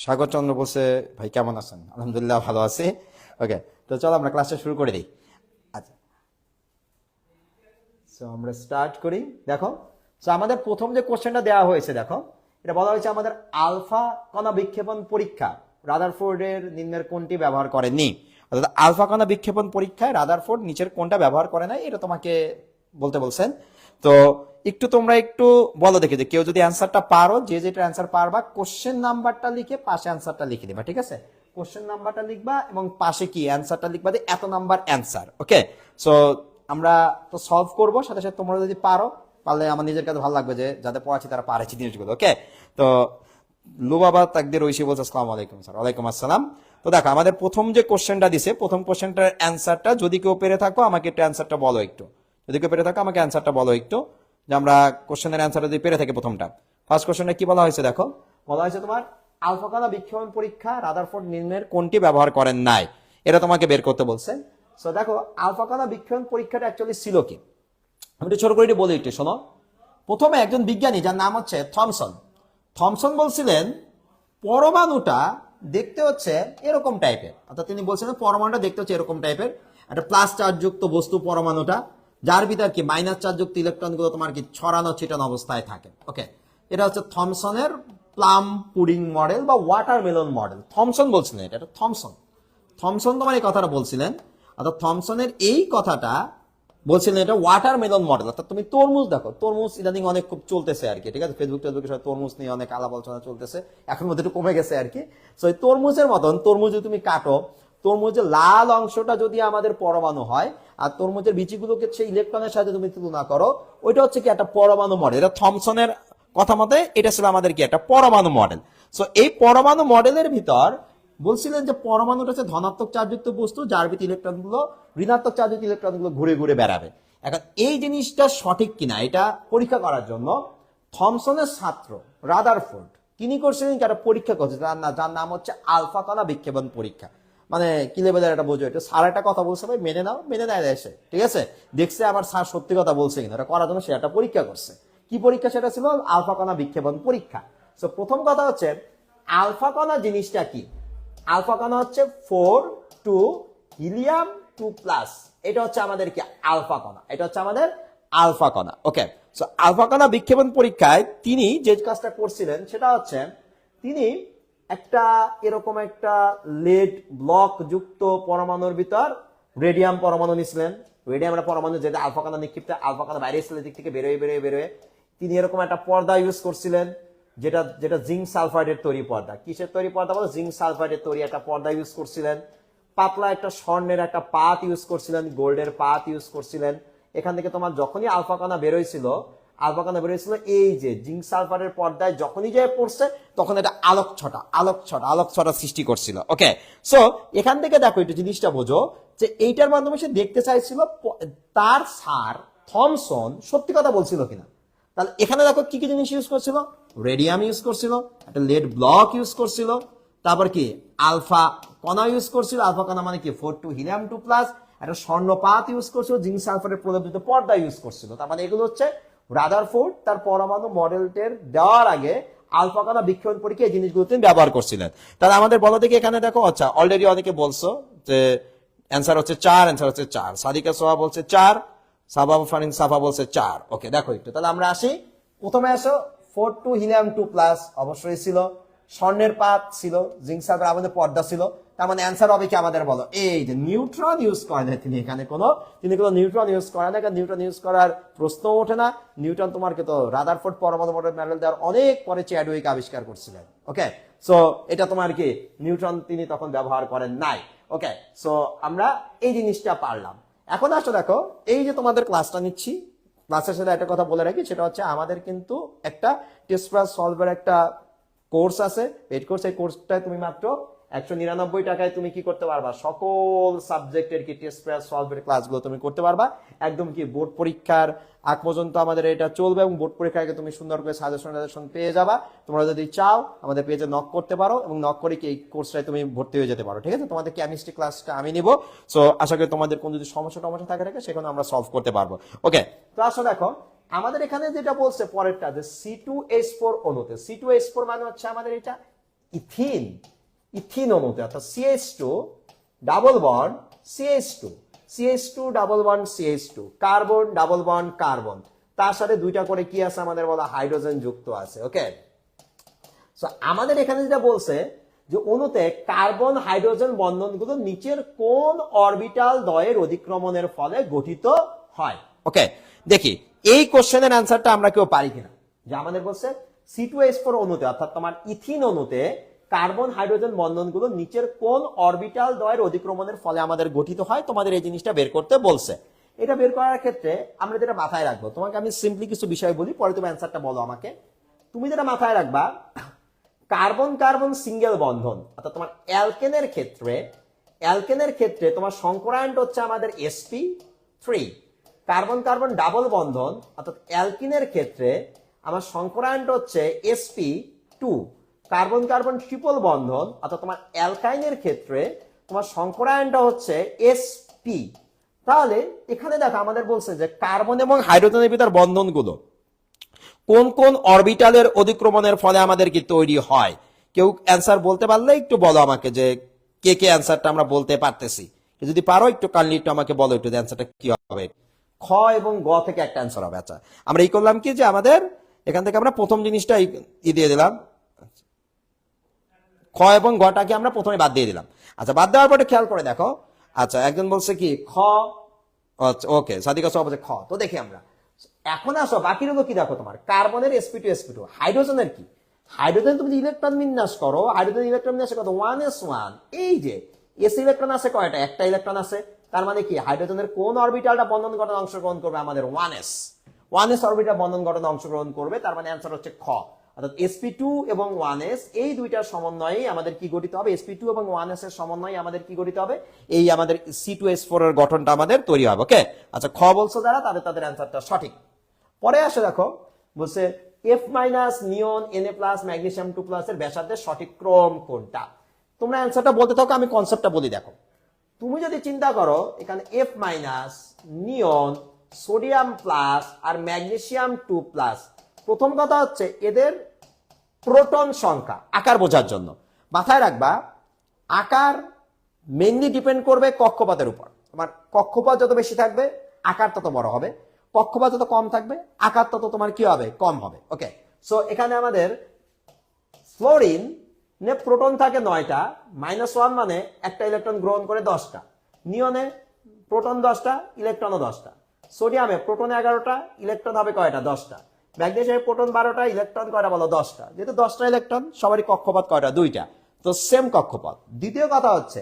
স্বাগত চন্দ্র বলছে ভাই, কেমন আছেন? আলহামদুলিল্লাহ, ভালো আছি। ওকে তো চলো আমরা ক্লাসটা শুরু করে দিই। আচ্ছা। সো আমরা স্টার্ট করি। দেখো সো আমাদের প্রথম যে কোশ্চেনটা দেওয়া হয়েছে, দেখো, এটা বলা হয়েছে আমাদের আলফা কণা বিক্ষেপণ পরীক্ষা, রাদারফোর্ডের নিম্নের কোনটি ব্যবহার করেনি অর্থাৎ আলফা কণা বিক্ষেপণ পরীক্ষায় রাদারফোর্ড নিচের কোনটা ব্যবহার করে নাই, এটা তোমাকে বলতে বলছেন। তো একটু তোমরা একটু বলো দেখে যে কেউ যদি অ্যান্সারটা পারো, যে যেটা অ্যান্সার পারবা কোশ্চেন নাম্বারটা লিখে পাশে অ্যান্সারটা লিখে দিবা, ঠিক আছে? কোশ্চেন নাম্বারটা লিখবা এবং পাশে কি অ্যান্সারটা লিখবা যে এত নাম্বার অ্যান্সার ওকে সো আমরা তো সলভ করব, সাথে সাথে তোমরা যদি পারো, পারলে আমার নিজের কাছে ভালো লাগবে যে যাদের পড়াচ্ছি তারা পারেছি জিনিসগুলো ওকে তো, লুবাবা তাকদের ঐশী বলছে, আসসালাম আলাইকুম স্যার, ওয়ালাইকুম আসসালাম। তো দেখো, আমাদের প্রথম যে কোশ্চেনটা দিছে, প্রথম কোশ্চেনটার অ্যান্সারটা যদি কেউ পেরে থাকো, আমাকে একটু অ্যান্সারটা বলো একটু। যদি কেউ পেরে থাকো, আমাকে অ্যান্সারটা বলো একটু। যে আমরা কোশ্চেনের অ্যান্সারটা যদি পেরে থাকি প্রথমটা। ফার্স্ট কোশ্চেনটা কি বলা হয়েছে দেখো? বলা হয়েছে তোমার আলফাকানা বিক্ষেপণ পরীক্ষা রাদারফোর্ড নির্ণয়ের কোনটি ব্যবহার করেন নাই? এটা তোমাকে বের করতে বলছে। সো দেখো আলফাকানা বিক্ষেপণ পরীক্ষাটা অ্যাকচুয়ালি ছিল কি? আমি একটু ছোট করে একটু বলি একটু, শোনো। প্রথমে একজন বিজ্ঞানী, যার নাম হচ্ছে থমসন। থমসন বলছিলেন, পরমাণুটা দেখতে হচ্ছে এরকম টাইপের অর্থাৎ তিনি বলছিলেন, পরমাণুটা দেখতে হচ্ছে এরকম টাইপের একটা প্লাস চার্জযুক্ত বস্তু, পরমাণুটা। যার ভিতর কি মাইনাস চার্জযুক্ত ইলেকট্রনগুলো তোমার কি ছড়ানো ছিটানো অবস্থায় থাকে। ওকে এটা হচ্ছে থমসনের প্লাম পুডিং মডেল বা ওয়াটারমেলন মডেল থমসন বলছিলেন এটা এটা থমসন। থমসন তোমার এই কথাটা বলছিলেন। অর্থাৎ থমসনের এই কথাটা বলছিলেন এটা ওয়াটারমেলন মডেল অর্থাৎ তুমি তরমুজ দেখো, তরমুজ ইদানিং অনেক খুব চলতেছে আর কি, ঠিক আছে? ফেসবুক টেসবুকে সবাই তরমুজ নিয়ে অনেক আলাপ আলোচনা চলতেছে, এখন মধ্যে একটু কমে গেছে আর কি। সো এই তরমুজের মতন, তরমুজ যদি তুমি কাটো, তরমুজের লাল অংশটা যদি আমাদের পরমাণু হয় আর তরমুজের বিচিগুলোকে সেই ইলেকট্রনের সাথে তুমি তুলনা করো, ওইটা হচ্ছে কি একটা পরমাণু মডেল এটা থমসনের কথা মতে এটা ছিল আমাদের কি একটা পরমাণু মডেল সো এই পরমাণু মডেলের ভিতর বলছিলেন যে পরমাণুটা হচ্ছে ধনাত্মক চার্জযুক্ত বস্তু, যার ভিতরে ইলেকট্রনগুলো, ঋণাত্মক চার্জযুক্ত ইলেকট্রনগুলো ঘুরে ঘুরে বেড়াবে। এখন এই জিনিসটা সঠিক কিনা এটা পরীক্ষা করার জন্য থমসনের ছাত্র রাদারফোর্ড, তিনি করছিলেন একটা পরীক্ষা করছে যার নাম হচ্ছে আলফা কণা বিক্ষেপণ পরীক্ষা। মানে কি লেভেলের একটা বোঝো? এটা স্যার একটা কথা বলছে ভাই, মেনে নাও, মেনে নেয় এসে। ঠিক আছে? দেখছে আমার স্যার সত্যি কথা বলছে কিনা এটা করার জন্য সে একটা পরীক্ষা করছে। কি পরীক্ষা? সেটা ছিল আলফা কণা বিক্ষেপণ পরীক্ষা। তো প্রথম কথা হচ্ছে আলফা কণা জিনিসটা কি? আলফা কণা হচ্ছে four two helium two plus এটা হচ্ছে আমাদের কি? আলফা কণা। এটা হচ্ছে আমাদের আলফা কণা। ওকে সো আলফা কণা বিক্ষেপণ পরীক্ষায় তিনি যে কাজটা করছিলেন, সেটা হচ্ছে তিনি একটা এরকম একটা লেড ব্লক যুক্ত পরমাণুর ভিতর রেডিয়াম পরমাণু নিছিলেন। রেডিয়াম একটা পরমাণু যেটা আলফা কণা নিক্ষিপ্ত, আলফা কণা বাইরে এসেছিল দিক থেকে বেরোয় বেরোয় বেরোয়। তিনি এরকম একটা পর্দা ইউজ করছিলেন, যেটা যেটা জিঙ্ক সালফাইডের তৈরি পর্দা। কিসের তৈরি পর্দা বলো? জিঙ্ক সালফাইডের তৈরি একটা পর্দা ইউজ করছিলেন। পাতলা একটা স্বর্ণের একটা পাত ইউজ করছিলেন, গোল্ডের পাত ইউজ করছিলেন। এখান থেকে তোমার যখনই আলফা কণা বেরোয়ছিল আলফা বেরোয়ছিল এই যে জিঙ্ক সালফারের পর্দায় যখনই যে পড়ছে, তখন এটা আলোক ছটা আলোক ছটা আলোক ছটা সৃষ্টি করছিল। ওকে সো এখান থেকে দেখো একটু জিনিসটা বোঝো, যে এইটার মাধ্যমে সে দেখতে চাইছিল তার সার থমসন সত্যি কথা বলছিল কিনা। তাহলে এখানে দেখো কি কি জিনিস ইউজ করছিল? রেডিয়াম ইউজ করছিল, একটা লেড ব্লক ইউজ করছিল, তারপর কি? আলফা কণা ইউজ করছিল, আলফা কণা মানে কি? Four two helium two plus একটা স্বর্ণপাত ইউজ করছিল, জিঙ্ক সালফারের প্রলেপিত পর্দা ইউজ করছিল। তার মানে এগুলো হচ্ছে রাদারফোর্ড তার পরমাণু মডেলটের দেওয়ার আগে আলফা কণা বিক্ষেপণ পরীক্ষা এই জিনিসগুলো তিনি ব্যবহার করছিলেন। তাহলে আমাদের বলো দেখি এখানে দেখো আচ্ছা অলরেডি অনেকে বলছো যে অ্যান্সার হচ্ছে চার অ্যান্সার হচ্ছে চার। সাদিকা সোহা বলছে চার সাবা ফারিন সাফা বলছে চার। ওকে দেখো একটু, তাহলে আমরা আসি। প্রথমে আসো four two helium two plus অবশ্যই ছিল, স্বর্ণের পাত ছিল সালফার আমাদের পর্দা ছিল। তার মানে অ্যান্সার হবে কি আমাদের বলো। এই যে নিউট্রন ইউজ করেন না তিনি এখানে কোনো, তিনি কোনো নিউট্রন ইউজ করেন না, কারণ নিউট্রন ইউজ করার প্রশ্ন ওঠে না। নিউটন তোমার তো রাদারফোর্ড পরমাণু মডেল মেডেল দেওয়ার অনেক পরে চ্যাডউইক আবিষ্কার করছিলেন। ওকে সো এটা তোমার কি নিউট্রন তিনি তখন ব্যবহার করেন নাই। ওকে সো আমরা এই জিনিসটা পারলাম। এখন আসো দেখো, এই যে তোমাদের ক্লাসটা নিচ্ছি ক্লাসের সাথে একটা কথা বলে রাখি, সেটা হচ্ছে আমাদের কিন্তু একটা টেস্ট সলভের একটা কোর্স আছে। পেড কোর্স এই কোর্সটায় তুমি মাত্র একশো নিরানব্বই টাকায় তুমি কি করতে পারবা? সকল সাবজেক্টের কি টেস্ট প্লাস সলভের ক্লাসগুলো তুমি করতে পারবা। একদম কি বোর্ড পরীক্ষার আগ পর্যন্ত আমাদের এটা চলবে এবং বোর্ড পরীক্ষার আগে তুমি সুন্দর করে সাজেশন সাজেশন পেয়ে যাবা। তোমরা যদি চাও, আমাদের পেজে নক করতে পারো এবং নক করে কি এই কোর্সটায় তুমি ভর্তি হয়ে যেতে পারো। ঠিক আছে? তোমাদের কেমিস্ট্রি ক্লাসটা আমি নিব। সো আশা করি তোমাদের কোনো যদি সমস্যা টমস্যা থাকে থাকে, সেখানে আমরা সলভ করতে পারব। ওকে তো আসো দেখো। আমাদের এখানে যেটা বলছে পরেরটা যে সি টু এস ফোর অনুতে সি টু এস ফোর মানে হচ্ছে আমাদের এটা ইথিন। ইথিন অণুতে অর্থাৎ CH two double bond CH two CH two double bond CH two carbon double bond carbon তার সাথে দুইটা করে কি আছে আমাদের বলা হাইড্রোজেন যুক্ত আছে ওকে সো আমাদের এখানে যেটা বলছে যে অণুতে কার্বন হাইড্রোজেন বন্ধনগুলো নিচের কোন অরবিটাল দয়ের অধিক্রমণের ফলে গঠিত হয় ওকে দেখি, এই কোশ্চেনের অ্যান্সারটা আমরা কেউ পারি কিনা? যে আমাদের বলছে সি টু এস ফোর অণুতে, অর্থাৎ তোমার ইথিন অণুতে কার্বন, হাইড্রোজেন বন্ধনগুলো নিচের কোন অরবিটাল দয়ের অধিক্রমণের ফলে আমাদের গঠিত হয়? তোমাদের এই জিনিসটা বের করতে বলছে। এটা বের করার ক্ষেত্রে আমরা যেটা মাথায় রাখব, তোমাকে আমি সিম্পলি কিছু বিষয় বলি, পরে তুমি অ্যান্সারটা বলো আমাকে। তুমি যেটা মাথায় রাখবা, কার্বন কার্বন সিঙ্গেল বন্ধন, অর্থাৎ তোমার অ্যালকেনের ক্ষেত্রে অ্যালকেনের ক্ষেত্রে তোমার সংকরায়নটা হচ্ছে আমাদের SP three carbon carbon double বন্ধন, অর্থাৎ অ্যালকিনের ক্ষেত্রে আমার সংকরায়নটা হচ্ছে SP two carbon carbon triple বন্ধন, অর্থাৎ তোমার অ্যালকাইনের ক্ষেত্রে তোমার সংকরায়নটা হচ্ছে এসপি তাহলে এখানে দেখো আমাদের বলছে যে কার্বন এবং হাইড্রোজেনের ভিতর বন্ধনগুলো কোন কোন অরবিটালের অধিক্রমণের ফলে আমাদের কি তৈরি হয়? কেউ অ্যান্সার বলতে পারলে একটু বলো আমাকে যে কে কে অ্যান্সারটা আমরা বলতে পারতেছি। যদি পারো একটু কাইন্ডলি একটু আমাকে বলো একটু অ্যান্সারটা কি হবে। খ এবং গ থেকে একটা অ্যান্সার হবে আচ্ছা। আমরা এই করলাম কি যে আমাদের এখান থেকে আমরা প্রথম জিনিসটা ই দিয়ে দিলাম। খ এবং গটাকে আমরা প্রথমে বাদ দিয়ে দিলাম। আচ্ছা বাদ দেওয়ার পরে খেয়াল করে দেখো। আচ্ছা একজন বলছে কি, খ ওকে সাদিকা সব খ। তো দেখি আমরা। এখন আসো, বাকি রইল কি দেখো তোমার? কার্বনের এসপি টু এসপি টু হাইড্রোজেনের কি? হাইড্রোজেন তুমি ইলেকট্রন বিন্যাস করো, হাইড্রোজেন ইলেকট্রন বিন্যাস কত? ওয়ান এস ওয়ান এই যে এস ইলেকট্রন আছে কয়টা? একটা ইলেকট্রন আছে। তার মানে কি, হাইড্রোজেনের কোন অরবিটালটা বন্ধন গঠনে অংশগ্রহণ করবে? আমাদের one S one S orbital বন্ধন গঠনে অংশগ্রহণ করবে, তার মানে অ্যান্সার হচ্ছে খ। অর্থাৎ এসপি টু এবং ওয়ান এস এই দুইটার সমন্বয়ে আমাদের কি গঠিত হবে? এসপি টু এবং ওয়ান এস এর সমন্বয়ে আমাদের কি গঠিত হবে? এই আমাদের সি টু এস ফোর এর গঠনটা আমাদের তৈরি হবে ওকে আচ্ছা খ বলছো যারা, তাদের তাদের অ্যান্সারটা সঠিক। পরে আসে দেখো, বলছে F minus neon N A plus magnesium two plus এর ব্যাসার্ধের সঠিক ক্রম কোনটা? তোমরা অ্যান্সারটা বলতে থাকো, আমি কনসেপ্টটা বলি, দেখো। তুমি যদি চিন্তা করো, এখানে F minus neon sodium plus আর ম্যাগনেসিয়াম টু প্লাস প্রথম কথা হচ্ছে এদের প্রোটন সংখ্যা, আকার বোঝার জন্য। মাথায় রাখবা, আকার মেনলি ডিপেন্ড করবে কক্ষপথের উপর। তোমার কক্ষপথ যত বেশি থাকবে, আকার তত বড় হবে। কক্ষপথ যত কম থাকবে, আকার তত তোমার কি হবে? কম হবে। ওকে সো এখানে আমাদের ফ্লোরিন নে প্রোটন থাকে নয়টা মাইনাস ওয়ান মানে একটা ইলেকট্রন গ্রহণ করে দশটা। নিয়নে প্রোটন দশটা ইলেকট্রনও দশটা। সোডিয়ামে প্রোটনে এগারোটা ইলেকট্রন হবে কয়টা? দশটা। ম্যাগনেসিয়ামে প্রোটন বারোটা, ইলেকট্রন কয়টা বলো? দশটা। যেহেতু দশটা ইলেকট্রন, সবারই কক্ষপথ কয়টা? দুইটা। তো সেম কক্ষপথ। দ্বিতীয় কথা হচ্ছে,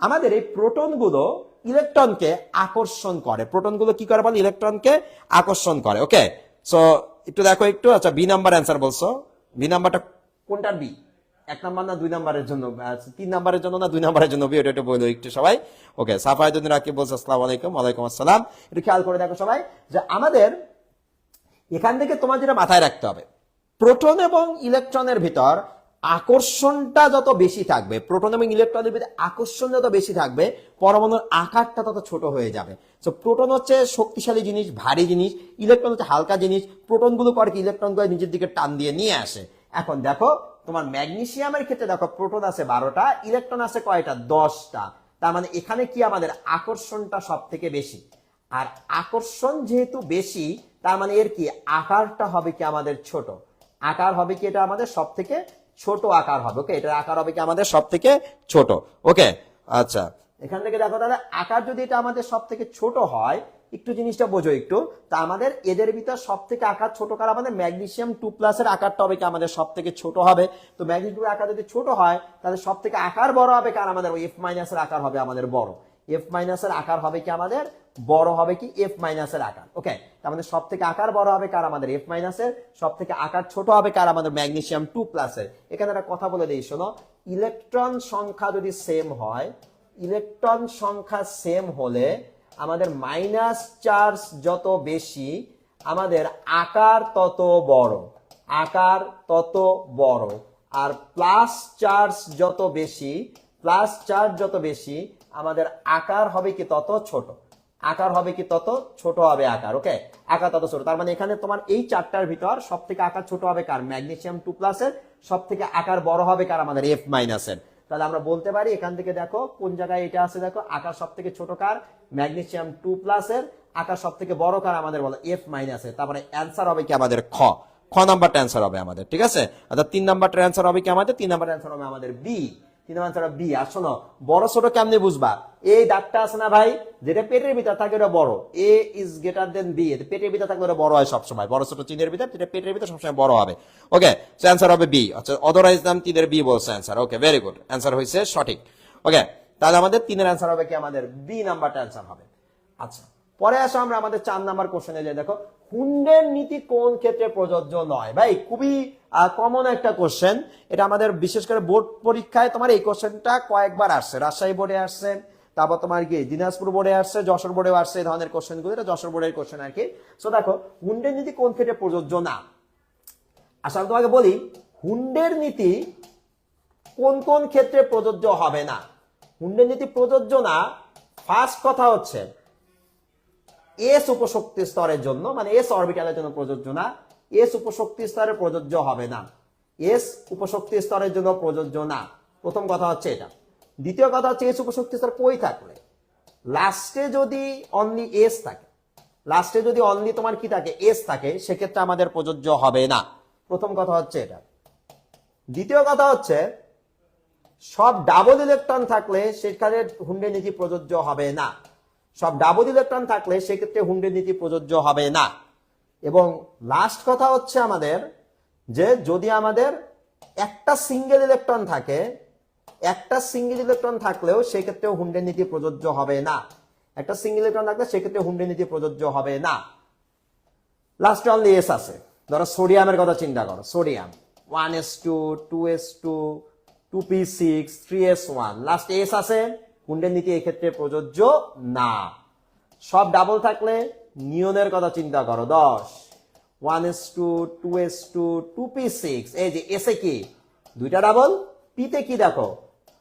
আমাদের এই প্রোটনগুলো ইলেকট্রনকে আকর্ষণ করে। প্রোটনগুলো কি করে বলে? ইলেকট্রনকে আকর্ষণ করে। ওকে সো একটু দেখো একটু। আচ্ছা বি নাম্বার অ্যান্সার বলছো। বি নাম্বারটা কোনটার বি এক নাম্বার না দুই নাম্বারের জন্য? তিন নাম্বারের জন্য না দুই নাম্বারের জন্য? ওটা একটু বলো একটু সবাই। ওকে সাফায়তুদ্দিন রাকিব বলছে, আসসালামু আলাইকুম, ওয়ালাইকুম আসসালাম। একটু খেয়াল করে দেখো সবাই যে আমাদের এখান থেকে তোমার যেটা মাথায় রাখতে হবে, প্রোটন এবং ইলেকট্রনের ভিতর আকর্ষণটা যত বেশি থাকবে, প্রোটন এবং ইলেকট্রনের ভিতরে আকর্ষণ যত বেশি থাকবে, পরমাণুর আকারটা তত ছোট হয়ে যাবে। তো প্রোটন হচ্ছে শক্তিশালী জিনিস, ভারী জিনিস, ইলেকট্রন হচ্ছে হালকা জিনিস, প্রোটনগুলো করে কি ইলেকট্রনগুলো নিজের দিকে টান দিয়ে নিয়ে আসে। এখন দেখো, তোমার ম্যাগনেসিয়ামের ক্ষেত্রে দেখো, প্রোটন আছে বারোটা, ইলেকট্রন আছে কয়টা? দশটা। তার মানে এখানে কি আমাদের আকর্ষণটা সব থেকে বেশি। আর আকর্ষণ যেহেতু বেশি তার মানে এর কি? আকারটা হবে কি আমাদের ছোট? আকার হবে কি এটা আমাদের সব থেকে ছোট আকার হবে ওকে এটার আকার হবে কি আমাদের সব থেকে ছোট ওকে আচ্ছা এখান থেকে দেখো তাহলে আকার যদি এটা আমাদের সব থেকে ছোট হয়, একটু জিনিসটা বোঝো একটু, তা আমাদের এদের ভিতর সব থেকে আকার ছোট কার? আমাদের ম্যাগনেসিয়াম টু প্লাসের আকারটা হবে কি আমাদের সব থেকে ছোট হবে। তো ম্যাগনেসিয়াম আকার যদি ছোট হয়, তাহলে সব থেকে আকার বড় হবে কার? আমাদের ওই এফ মাইনাসের আকার হবে আমাদের বড়। এফ মাইনাসের আকার হবে কি আমাদের বড় হবে কি? এফ মাইনাসের আকার। ওকে তার মানে সব থেকে আকার বড় হবে কার? আমাদের এফ মাইনাসের সব থেকে আকার ছোট হবে কার? আমাদের ম্যাগনেসিয়াম টু প্লাসের এখানে একটা কথা বলে দিই, শোনো। ইলেকট্রন সংখ্যা যদি সেম হয় ইলেকট্রন সংখ্যা সেম হলে আমাদের মাইনাস চার্জ যত বেশি, আমাদের আকার তত বড়। আকার তত বড়। আর প্লাস চার্জ যত বেশি প্লাস চার্জ যত বেশি, আমাদের আকার হবে কি? তত ছোট। আকার হবে কি তত ছোট হবে আকার ওকে আকার তত ছোট। তার মানে এখানে তোমার এই চারটার ভিতর সব থেকে আকার ছোট হবে কার? ম্যাগনেশিয়াম টু প্লাসের সব থেকে আকার বড় হবে কার? আমাদের এফ মাইনাসের তাহলে আমরা বলতে পারি এখান থেকে দেখো, কোন জায়গায় এটা আছে দেখো? আকার সব থেকে ছোট কার? ম্যাগনেসিয়াম টু প্লাসের আকার সব থেকে বড় কার? আমাদের বলো এফ মাইনাসের তারপরে অ্যান্সার হবে কি আমাদের খ। খ নাম্বারটা অ্যান্সার হবে আমাদের, ঠিক আছে? অর্থাৎ তিন নাম্বারটা অ্যান্সার হবে কি আমাদের? তিন নাম্বার অ্যান্সার হবে আমাদের বি তিন অ্যান্সার বি, আর শোনো, বড় ছোট কেমনে বুঝবা? এই দাগটা আছে না ভাই, যেটা পেটের ভিতর থাকে ওটা বড়। A is greater than B পেটের ভিতর থাকলে ওটা বড় হয় সবসময়। বড় ছোট চিনের ভিতর, যেটা পেটের ভিতর সবসময় বড় হবে। ওকে অ্যান্সার হবে বি আচ্ছা অদরাইজ নাম তিনের বি বলছে answer okay very good answer হয়েছে সঠিক। ওকে তাহলে আমাদের তিনের অ্যান্সার হবে কি আমাদের? বি নাম্বারটা অ্যান্সার হবে। আচ্ছা পরে আসো আমরা আমাদের চার নাম্বার কোশ্চেনে যাই। দেখো, হুন্ডের নীতি কোন ক্ষেত্রে প্রযোজ্য নয়? ভাই, খুবই কমন একটা কোশ্চেন এটা আমাদের বিশেষ করে বোর্ড পরীক্ষায় তোমার এই কোশ্চেনটা কয়েকবার আসছে। রাজশাহী বোর্ডে আসছে, তারপর তোমার কি, দিনাজপুর বোর্ডে আসছে, যশোর বোর্ডেও আসছে এই ধরনের কোশ্চেনগুলো। এটা যশোর বোর্ডের কোশ্চেন আর কি। সো দেখো, হুন্ডের নীতি কোন ক্ষেত্রে প্রযোজ্য না? আসলে আমি তোমাকে বলি, হুন্ডের নীতি কোন কোন ক্ষেত্রে প্রযোজ্য হবে না? হুন্ডের নীতি প্রযোজ্য না ফার্স্ট কথা হচ্ছে এস উপশক্তি স্তরের জন্য মানে এস অরবিটালের জন্য প্রযোজ্য না এস উপশক্তি স্তরে প্রযোজ্য হবে না। এস উপশক্তি স্তরের জন্য প্রযোজ্য না। প্রথম কথা হচ্ছে এটা। দ্বিতীয় কথা হচ্ছে এস উপশক্তি স্তর কই থাকলে লাস্টে যদি অনলি এস থাকে লাস্টে যদি অনলি তোমার কি থাকে? এস থাকে, সেক্ষেত্রে আমাদের প্রযোজ্য হবে না। প্রথম কথা হচ্ছে এটা। দ্বিতীয় কথা হচ্ছে, সব ডাবল ইলেকট্রন থাকলে সেখানে হুন্ডের নীতি প্রযোজ্য হবে না। সব ডাবল ইলেকট্রন থাকলে সেক্ষেত্রে হুন্ডের নীতি প্রযোজ্য হবে না। এবং লাস্ট কথা হচ্ছে আমাদের যে যদি আমাদের একটা সিঙ্গেল ইলেকট্রন থাকে, একটা সিঙ্গেল ইলেকট্রন থাকলেও সেক্ষেত্রে হুন্ডের নীতি প্রযোজ্য হবে না। একটা সিঙ্গেল ইলেকট্রন থাকলে সেক্ষেত্রে হুন্ডের নীতি প্রযোজ্য হবে না। লাস্টে অনলি এস আছে। ধরো সোডিয়ামের কথা চিন্তা করো। Sodium one S two two S two two P six three S one last S আছে? কুণ্ডের নীতি এক্ষেত্রে প্রযোজ্য না। সব ডাবল থাকলে নিয়নের কথা চিন্তা করো, দশ। One S two two S two two P six এই যে এসে কি? দুইটা ডাবল পিতে কি দেখো?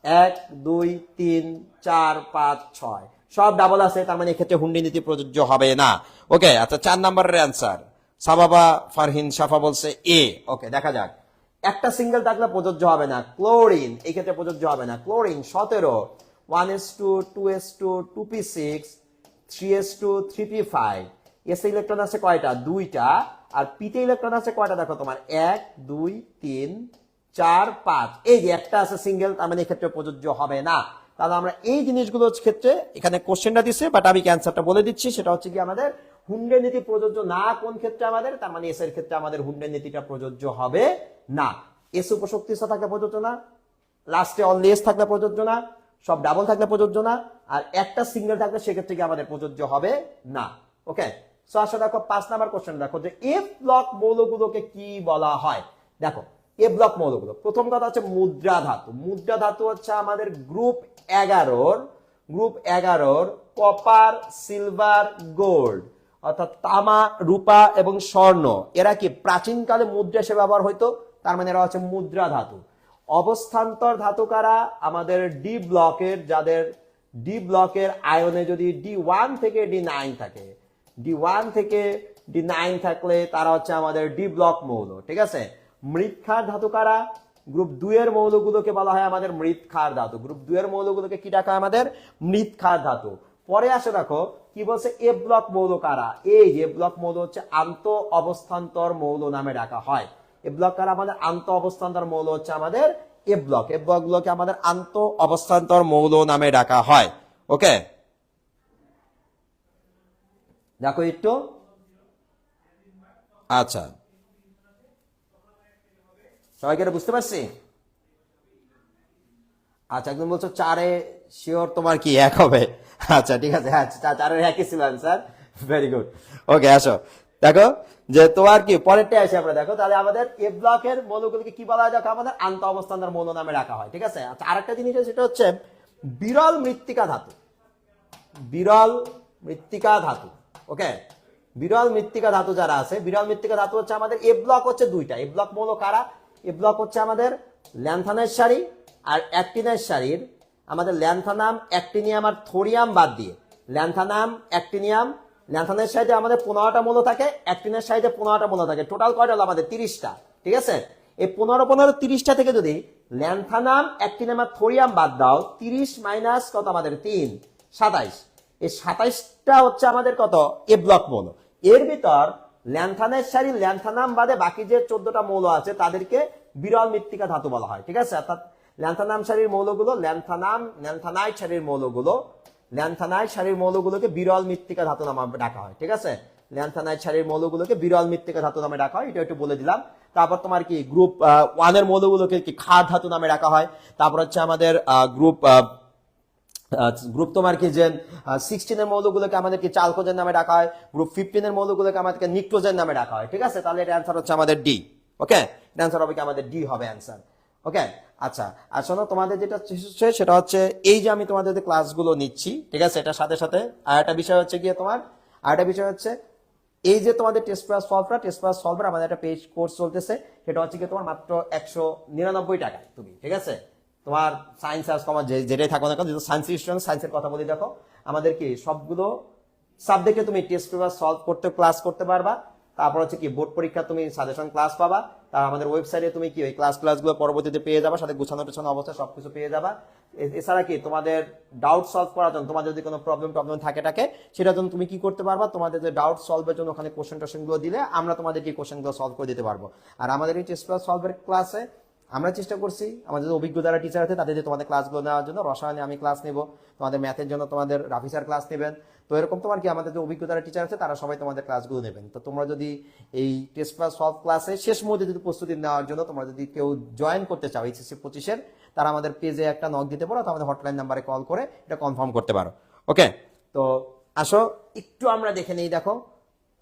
এক, দুই, তিন, চার, পাঁচ, ছয়। সব ডাবল আছে, তার মানে এক্ষেত্রে হুন্ডি নীতি প্রযোজ্য হবে না। ওকে আচ্ছা চার নাম্বারের অ্যান্সার সাবাবা, ফারহিন, সাফা বলছে এ ওকে দেখা যাক। একটা সিঙ্গেল থাকলে প্রযোজ্য হবে না। ক্লোরিন এই ক্ষেত্রে প্রযোজ্য হবে না। ক্লোরিন সতেরো। One S two two S two two P six, three S two, three P five. S electron আছে কয়টা? দুইটা। আর পিতে ইলেকট্রন আছে কয়টা? দেখো তোমার এক, দুই, তিন, চার, পাঁচ। এই যে একটা আছে সিঙ্গেল, তার মানে এক্ষেত্রে প্রযোজ্য হবে না। তাহলে আমরা এই জিনিসগুলোর ক্ষেত্রে এখানে কোশ্চেনটা দিচ্ছে বাট আমি ক্যান্সারটা বলে দিচ্ছি? সেটা হচ্ছে কি আমাদের হুন্ডের নীতি প্রযোজ্য না, কোন ক্ষেত্রে আমাদের? তার মানে এস এর ক্ষেত্রে আমাদের হুন্ডের নীতিটা প্রযোজ্য হবে না। এস উপশক্তি থাকলে প্রযোজ্য না। লাস্টে অনলি এস থাকলে প্রযোজ্য না। সব ডাবল থাকলে প্রযোজ্য না, আর একটা সিঙ্গেল থাকলে সেক্ষেত্রে কি আমাদের প্রযোজ্য হবে না। ওকে সো আসলে দেখো পাঁচ নাম্বার কোশ্চেন দেখো যে এফ ব্লক মৌলগুলোকে কি বলা হয়? দেখো এ ব্লক মৌলগুলো, প্রথম কথা হচ্ছে মুদ্রা ধাতু। মুদ্রা ধাতু হচ্ছে আমাদের গ্রুপ এগারোর গ্রুপ এগারোর কপার সিলভার গোল্ড অর্থাৎ তামা, রূপা এবং স্বর্ণ। এরা কি প্রাচীনকালে মুদ্রা হিসেবে ব্যবহার হইতো? তার মানে এরা হচ্ছে মুদ্রা ধাতু। অবস্থান্তর ধাতু কারা আমাদের ডি ব্লকের যাদের ডি ব্লকের আয়নে যদি ডি ওয়ান থেকে ডি নাইন থাকে ডি ওয়ান থেকে ডি নাইন থাকলে তারা হচ্ছে আমাদের ডি ব্লক মৌল, ঠিক আছে? মৃৎক্ষার ধাতু কারা গ্রুপ দুইয়ের মৌলগুলোকে বলা হয় আমাদের মৃৎক্ষার ধাতু। গ্রুপ দুইয়ের মৌলগুলোকে কি ডাকা আমাদের? মৃৎক্ষার ধাতু। পরে আসে দেখো, কি বলছে? এ ব্লক মৌল কারা? এই যে ব্লক মৌল হচ্ছে আন্ত অবস্থান্তর মৌল নামে ডাকা হয়। এ ব্লক কারা আমাদের আন্ত অবস্থান্তর মৌল হচ্ছে আমাদের এ ব্লক। এ ব্লক গুলোকে আমাদের আন্ত অবস্থান্তর মৌল নামে ডাকা হয়। ওকে? দেখো একটু। আচ্ছা। সবাইকে এটা বুঝতে পারছি? আচ্ছা একদম বলছো চারে শিওর তোমার কি এক হবে? আচ্ছা ঠিক আছে। হ্যাঁ চারের একই ছিল স্যার ভেরি গুড ওকে আসো। দেখো যে তোমার কি পরেরটা আসে আমরা, দেখো, তাহলে আমাদের এ ব্লকের মৌলগুলিকে কি বলা হয়? দেখো, আমাদের আন্ত অবস্থানের মৌল নামে রাখা হয়, ঠিক আছে? আচ্ছা আরেকটা জিনিস সেটা হচ্ছে বিরল মৃত্তিকা ধাতু। বিরল মৃত্তিকা ধাতু, ওকে? বিরল মৃত্তিকা ধাতু যারা আছে, বিরল মৃত্তিকা ধাতু হচ্ছে আমাদের এ ব্লক হচ্ছে দুইটা। এ ব্লক মৌল কারা? এ ব্লক হচ্ছে আমাদের ল্যান্থানের সারি আর অ্যাক্টিনের সারির আমাদের ল্যান্থানাম, অ্যাক্টিনিয়াম আর থোরিয়াম বাদ দিয়ে। ল্যান্থানাম, অ্যাক্টিনিয়াম ল্যান্থানের সাইডে আমাদের পনেরোটা মৌল থাকে, অ্যাক্টিনের সাইডে পনেরোটা মৌল থাকে। টোটাল কয়টা হলো আমাদের? তিরিশটা। ঠিক আছে? এই পনেরো পনেরো তিরিশটা থেকে যদি ল্যান্থানাম অ্যাক্টিনাম থোরিয়াম বাদ দাও, তিরিশ মাইনাস কত আমাদের? তিন। সাতাইশ। এই সাতাইশটা হচ্ছে আমাদের কত? এ ব্লক মৌল। এর ভিতর ল্যান্থানের সারি ল্যান্থানাম বাদে বাকি যে চোদ্দটা মৌল আছে, তাদেরকে বিরল মৃত্তিকা ধাতু বলা হয়। ঠিক আছে? অর্থাৎ ল্যান্থানাম সারির মৌলগুলো ল্যান্থানাম ল্যান্থানাইট সারির মৌলগুলো ল্যান্থানাইট সারির মৌলগুলোকে বিরল মৃত্তিকা ধাতু নামে ডাকা হয়, ঠিক আছে? ল্যান্থানাইট শাড়ির মৌলগুলোকে বিরল মৃত্তিকা ধাতু নামে ডাকা হয়, এটা একটু বলে দিলাম। তারপর তোমার কি গ্রুপ ওয়ানের মৌলগুলোকে কি ক্ষার ধাতু নামে ডাকা হয়? তারপর হচ্ছে আমাদের গ্রুপ গ্রুপ তোমার কি যে সিক্সটিনের মৌলগুলোকে আমাদের কি চালকোজেন নামে ডাকা হয়? গ্রুপ ফিফটিনের মৌলগুলোকে আমাদেরকে নিক্টোজেন নামে ডাকা হয়, ঠিক আছে? তাহলে এটা অ্যান্সার হচ্ছে আমাদের ডি ওকে অ্যান্সার হবে কি আমাদের ডি হবে অ্যান্সার ওকে আচ্ছা আর শোনো, তোমাদের যেটা হচ্ছে সেটা হচ্ছে এই যে আমি তোমাদের যে ক্লাসগুলো নিচ্ছি, ঠিক আছে, এটার সাথে সাথে, আর একটা বিষয় হচ্ছে গিয়ে তোমার, আর একটা বিষয় হচ্ছে এই যে তোমাদের টেস্ট প্লাস সলভটা টেস্ট প্লাস সলভার আমাদের একটা পেজ কোর্স চলতেছে, সেটা হচ্ছে কি তোমার মাত্র একশো নিরানব্বই টাকায় তুমি, ঠিক আছে? তোমার সায়েন্স আর্টস কমার্স যেটাই থাকো না কেন, যেহেতু সায়েন্স স্টুডেন্ট সায়েন্সের কথা বলি, দেখো, আমাদের কি সবগুলো সাবজেক্টে তুমি টেস্ট পেপার সলভ করতে ক্লাস করতে পারবা তারপর হচ্ছে কি বোর্ড পরীক্ষা তুমি সাজেশন ক্লাস পাবা, তার আমাদের ওয়েবসাইটে তুমি কি ওই ক্লাস ক্লাসগুলো পরবর্তীতে পেয়ে যাবা, সাথে গুছানো পেছানো অবস্থা সবকিছু পেয়ে যাবা। এছাড়া কি, তোমাদের ডাউট সলভ করার জন্য তোমাদের যদি কোনো প্রবলেম টবলেম থাকে থাকে সেটার জন্য তুমি কি করতে পারবা? তোমাদের যে ডাউট সলভের জন্য ওখানে কোশ্চেন টোশনগুলো গুলো দিলে আমরা তোমাদেরকে কোশ্চেনগুলো গুলো সলভ করে দিতে পারব। আর আমাদের এই টেস্ট সলভের ক্লাসে আমরা চেষ্টা করছি, আমাদের অভিজ্ঞ যারা টিচার আছে, তাদের যে তোমাদের ক্লাসগুলো নেওয়ার জন্য, রসায়নে আমি ক্লাস নেব, তোমাদের ম্যাথের জন্য তোমাদের রাফি স্যার ক্লাস নেবেন। তো এরকম তোমার কি আমাদের যে অভিজ্ঞ যারা টিচার আছে, তারা সবাই তোমাদের ক্লাসগুলো নেবেন। তো তোমরা যদি এই টেস্ট প্লাস সলভ ক্লাসে শেষ মুহূর্তে যদি প্রস্তুতি নেওয়ার জন্য তোমরা যদি কেউ জয়েন করতে চাও এইচএসসি পঁচিশের, তারা আমাদের পেজে একটা নক দিতে পারো আমাদের হটলাইন নাম্বারে কল করে এটা কনফার্ম করতে পারো। ওকে তো আসো, একটু আমরা দেখে নেই, দেখো।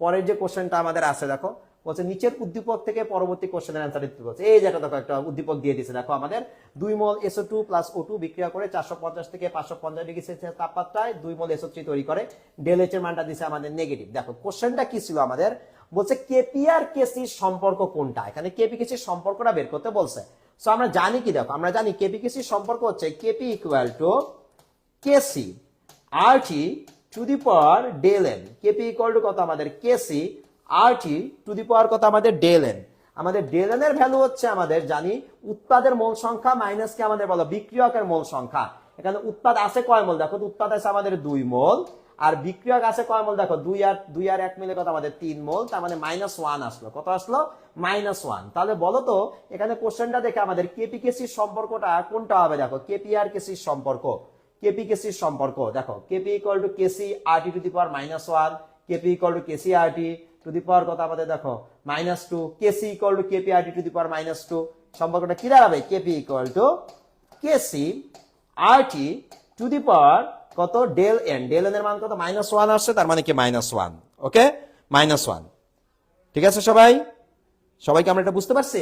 পরের যে কোশ্চেনটা আমাদের আছে, দেখো। বলছে, নিচের উদ্দীপক থেকে পরবর্তী কোশ্চেনের অ্যান্সার দিতে বলছে এই যেটা দেখো একটা উদ্দীপক দিয়ে দিছে দেখো আমাদের, দুই mole SO two plus O two বিক্রিয়া করে চারশো পঞ্চাশ থেকে পাঁচশো পঞ্চাশ ডিগ্রি সেলসিয়াস তাপমাত্রায় দুই মোল এসও থ্রি তৈরি করে। ডেল এর মানটা দিছে আমাদের নেগেটিভ দেখো কোশ্চেনটা কি ছিল আমাদের? বলছে কেপি আর কেসির সম্পর্ক কোনটা? এখানে কেপি কেসির সম্পর্কটা বের করতে বলছে। সো আমরা জানি কি দেখো, আমরা জানি কেপি কেসির সম্পর্ক হচ্ছে KP equal to KC R T to the power del N KP equal to কত আমাদের? কেসি R T to the power কত আমাদের ডেল এন আমাদের ডেল এন এর ভ্যালু হচ্ছে আমাদের, জানি, উৎপাদের মোল সংখ্যা মাইনাস কি আমাদের বলো? বিক্রিয়কের মোল সংখ্যা। এখানে উৎপাদ আছে কয় মোল? দেখো, উৎপাদ আছে আমাদের দুই মোল, আর বিক্রিয়ক আছে কয় মোল? দেখো, দুই আর দুই আর এক মিলে কত? আমাদের তিন মোল, তার মানে মাইনাস ওয়ান আসলো। কত আসলো? মাইনাস ওয়ান তাহলে বলো তো, এখানে কোশ্চেনটা দেখে আমাদের কেপি কেসির সম্পর্কটা কোনটা হবে? দেখো কেপি আর কেসির সম্পর্ক। কেপি কেসির সম্পর্ক। দেখো KP equal to KC R T to the power minus one KP equal to KC R T to the power কত আমাদের দেখো? Minus two KC equal to KP R T to the power minus two সম্পর্কটা কি দাঁড়াবে? KP equal to KC R T to the power কত? Del N del N এর মান কত? মাইনাস ওয়ান আসছে, তার মানে কি minus one okay minus one ঠিক আছে সবাই? সবাইকে আমরা এটা বুঝতে পারছি?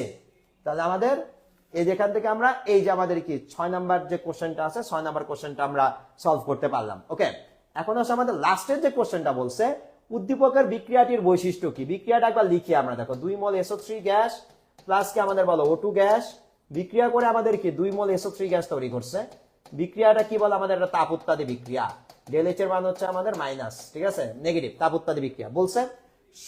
তাহলে আমাদের এই যেখান থেকে আমরা, এই যে আমাদের কি? ছয় নাম্বার যে কোশ্চেনটা আছে, ছয় নাম্বার কোশ্চেনটা আমরা সলভ করতে পারলাম। ওকে এখন আসলে আমাদের লাস্টের যে কোশ্চেনটা বলছে উদ্দীপকের বিক্রিয়াটির বৈশিষ্ট্য কি? বিক্রিয়াটা একবার লিখি আমরা, দেখো, দুই mole SO three gas plus কি আমাদের বলো? O two gas. বিক্রিয়া করে আমাদের কি? দুই মল এসও থ্রি গ্যাস তৈরি করছে। বিক্রিয়াটা কি বলে? আমাদের একটা তাপ উৎপাদী বিক্রিয়া। ডেল এইচ এর মান হচ্ছে আমাদের মাইনাস ঠিক আছে? নেগেটিভ তাপ উৎপাদী বিক্রিয়া। বলছে,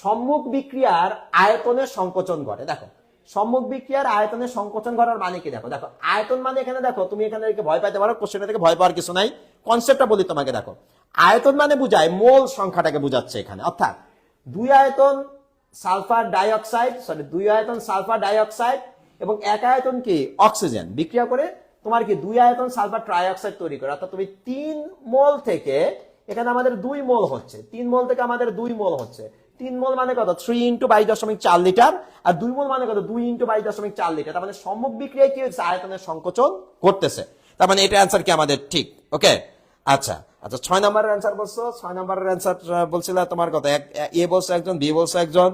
সম্মুখ বিক্রিয়ার আয়তনের সংকোচন ঘটে। দেখো, সম্মুখ বিক্রিয়ার আয়তনের সংকোচন ঘটার মানে কি? দেখো দেখো, আয়তন মানে এখানে দেখো, তুমি এখানে ভয় পাইতে পারো কোশ্চেন থেকে ভয় পাওয়ার কিছু নাই। কনসেপ্টটা বলি তোমাকে, দেখো। আয়তন মানে বুঝায় মোল সংখ্যাটাকে বুঝাচ্ছে এখানে। অর্থাৎ দুই আয়তন সালফার ডাইঅক্সাইড সরি দুই আয়তন সালফার ডাইঅক্সাইড এবং এক আয়তন কি? অক্সিজেন। বিক্রিয়া করে তোমার কি দুই আয়তন সালফার ট্রাইঅক্সাইড তৈরি করে। অর্থাৎ তুমি তিন মোল থেকে এখানে আমাদের দুই মোল হচ্ছে। তিন মোল থেকে আমাদের দুই মোল হচ্ছে। তিন মোল মানে কত? থ্রি ইন্টু বাইশ দশমিক চার লিটার। আর দুই মোল মানে কত? দুই ইন্টু বাইশ দশমিক চার লিটার। তার মানে সম্মুখ বিক্রিয়ায় কি হচ্ছে আয়তনের সংকোচন করতেছে তার মানে এটা অ্যান্সার কি আমাদের? ঠিক। ওকে আচ্ছা। আচ্ছা ছয় নম্বরের অ্যান্সার বলছো? ছয় নম্বরের অ্যান্সার বলছিল তোমার এক, এ বলছো একজন, বি বলছো একজন?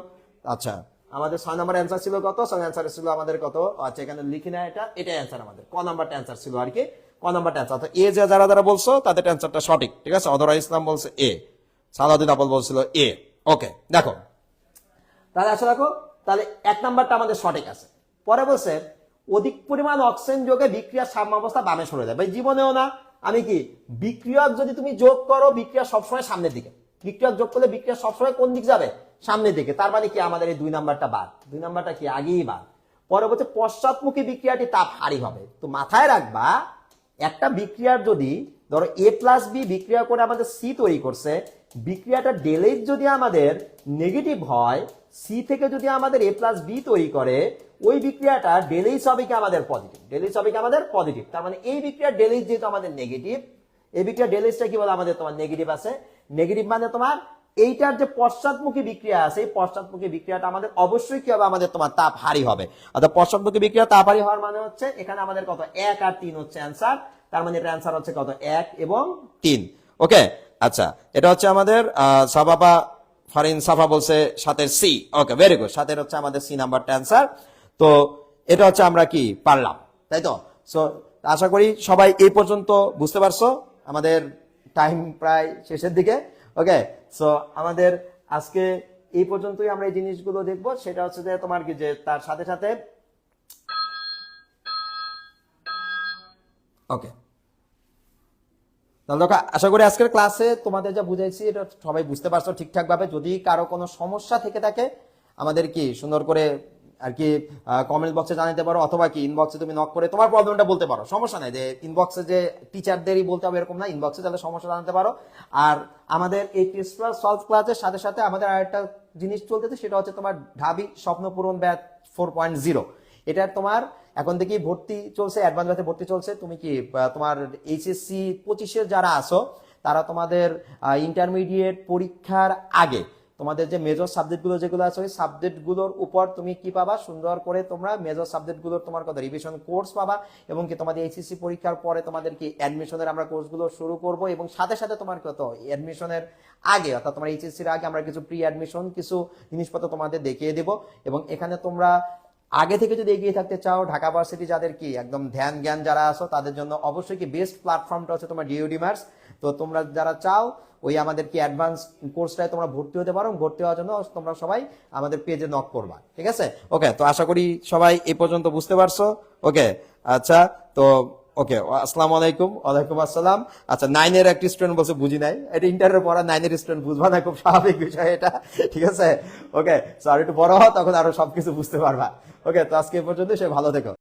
আচ্ছা আমাদের ছয় নম্বর অ্যান্সার ছিল কত? ছয় অ্যান্সার ছিল আমাদের কত? আচ্ছা এখানে লিখি না এটা, এটাই অ্যান্সার আমাদের। ক নাম্বারটা অ্যান্সার ছিল আর কি? ক নাম্বারটা অ্যান্সার তো এ যে যারা যারা বলছো, তাদের অ্যান্সারটা সঠিক, ঠিক আছে? অধরা ইসলাম বলছে এ, সালাউদ্দিন আপল বলছিল এ। ওকে, দেখো। তাহলে আসলে দেখো, তাহলে এক নাম্বারটা আমাদের সঠিক আছে। পরে বলছে, অধিক পরিমাণ অক্সিজেন যোগে বিক্রিয়ার সাম্যাবস্থা বামে সরে যায়। ভাই, জীবনেও না আমি কি বিক্রিয়ক যদি তুমি যোগ করো, বিক্রিয়া সবসময় সামনের দিকে। বিক্রিয়ক যোগ করলে বিক্রিয়া সবসময় কোন দিক যাবে? সামনের দিকে। তার মানে কি আমাদের এই দুই নাম্বারটা বাদ। দুই নাম্বারটা কি আগেই বাদ। পরবর্তী পশ্চাৎমুখী বিক্রিয়াটি তাপ হারি হবে। তো মাথায় রাখবা, একটা বিক্রিয়ার যদি ধরো এ প্লাস বি বিক্রিয়া করে আমাদের সি তৈরি করছে বিক্রিয়াটা ডেলেজ যদি আমাদের নেগেটিভ হয় সি থেকে যদি আমাদের এ প্লাস বি তৈরি করে, ওই বিক্রিয়াটা ডেলেজ হবে কি আমাদের পজিটিভ ডেলেজ হবে কি আমাদের পজিটিভ তার মানে এই বিক্রিয়ার ডেলেজ যেহেতু আমাদের নেগেটিভ এই বিক্রিয়া ডেলেজটা কি বলে? আমাদের তোমার নেগেটিভ আছে। নেগেটিভ মানে তোমার এইটার যে পশ্চাৎমুখী বিক্রিয়া আছে, এই পশ্চাৎমুখী বিক্রিয়াটা আমাদের অবশ্যই কি হবে? আমাদের তোমার তাপ হারি হবে। অর্থাৎ পশ্চাৎমুখী বিক্রিয়া তাপ হারি হওয়ার মানে হচ্ছে এখানে আমাদের কত? এক আর তিন হচ্ছে অ্যান্সার তার মানে এটা অ্যান্সার হচ্ছে কত? এক এবং তিন। ওকে আচ্ছা এটা হচ্ছে আমাদের সাবাবা ফারিন সাফা বলছে সাতের সি। ওকে ভেরি গুড সাতের হচ্ছে আমাদের সি নাম্বারটা অ্যান্সার তো এটা হচ্ছে আমরা কি, পারলাম, তাই তো? সো আশা করি সবাই এই পর্যন্ত বুঝতে পারছ, আমাদের টাইম প্রায় শেষের দিকে। ওকে সো আমাদের আজকে এই পর্যন্তই আমরা এই জিনিসগুলো দেখব। সেটা হচ্ছে যে তোমার কি যে তার সাথে সাথে ওকে তাহলে দেখো, আশা করি আজকের ক্লাসে তোমাদের যা বুঝাইছি, এটা সবাই বুঝতে পারছ ঠিকঠাক ভাবে যদি কারও কোনো সমস্যা থেকে থাকে, আমাদের কি সুন্দর করে আর কি কমেন্ট বক্সে জানাতে পারো, অথবা কি ইনবক্সে তুমি নক করে তোমার প্রবলেমটা বলতে পারো, সমস্যা নাই। যে ইনবক্সে যে টিচারদেরই বলতে হবে এরকম না ইনবক্সে তাহলে সমস্যা জানাতে পারো। আর আমাদের এই টেস্ট সলভ ক্লাসের সাথে সাথে আমাদের আরেকটা জিনিস চলতেছে, সেটা হচ্ছে তোমার ঢাবি স্বপ্ন পূরণ ব্যাচ ফোর পয়েন্ট জিরো এটা তোমার এখন থেকে ভর্তি চলছে অ্যাডভান্স ব্যাচে ভর্তি চলছে। তুমি কি তোমার এইচএসসি পঁচিশের যারা আসো তারা তোমাদের ইন্টারমিডিয়েট পরীক্ষার আগে তোমাদের যে মেজর সাবজেক্টগুলো যেগুলো আছে, ওই সাবজেক্টগুলোর উপর তুমি কি পাবা? সুন্দর করে তোমরা মেজর সাবজেক্টগুলোর তোমার কত রিভিশন কোর্স পাবা এবং কি তোমাদের এইচএসসি পরীক্ষার পরে তোমাদের কি অ্যাডমিশনের আমরা কোর্সগুলো শুরু করব এবং সাথে সাথে তোমার কত? অ্যাডমিশনের আগে, অর্থাৎ তোমার এইচএসসির আগে আমরা কিছু প্রি অ্যাডমিশন কিছু জিনিসপত্র তোমাদের দেখিয়ে দেব এবং এখানে তোমরা আগে থেকে যদি এগিয়ে থাকতে চাও, ঢাকা ভার্সিটি যাদের কি একদম ধ্যান জ্ঞান যারা আসো তাদের জন্য অবশ্যই কি বেস্ট প্ল্যাটফর্মটা হচ্ছে তোমার ডিওডি মার্স তো তোমরা যারা চাও, ওই আমাদের কি অ্যাডভান্স কোর্সটায় তোমরা ভর্তি হতে পারো। ভর্তি হওয়ার জন্য তোমরা সবাই আমাদের পেজে নক করবা, ঠিক আছে? ওকে তো আশা করি সবাই এ পর্যন্ত বুঝতে পারছ। ওকে আচ্ছা তো ওকে আসসালামু আলাইকুম ওয়ালাইকুম আসসালাম। আচ্ছা নাইনের একটি স্টুডেন্ট বলছে, বুঝি নাই। এটা ইন্টারের পড়া নাইনের স্টুডেন্ট বুঝবা না, খুব স্বাভাবিক বিষয় এটা। ঠিক আছে? ওকে সো আর একটু বড় হওয়া তখন আরও সবকিছু বুঝতে পারবা। ওকে তো আজকে পর্যন্ত সে ভালো থেকো।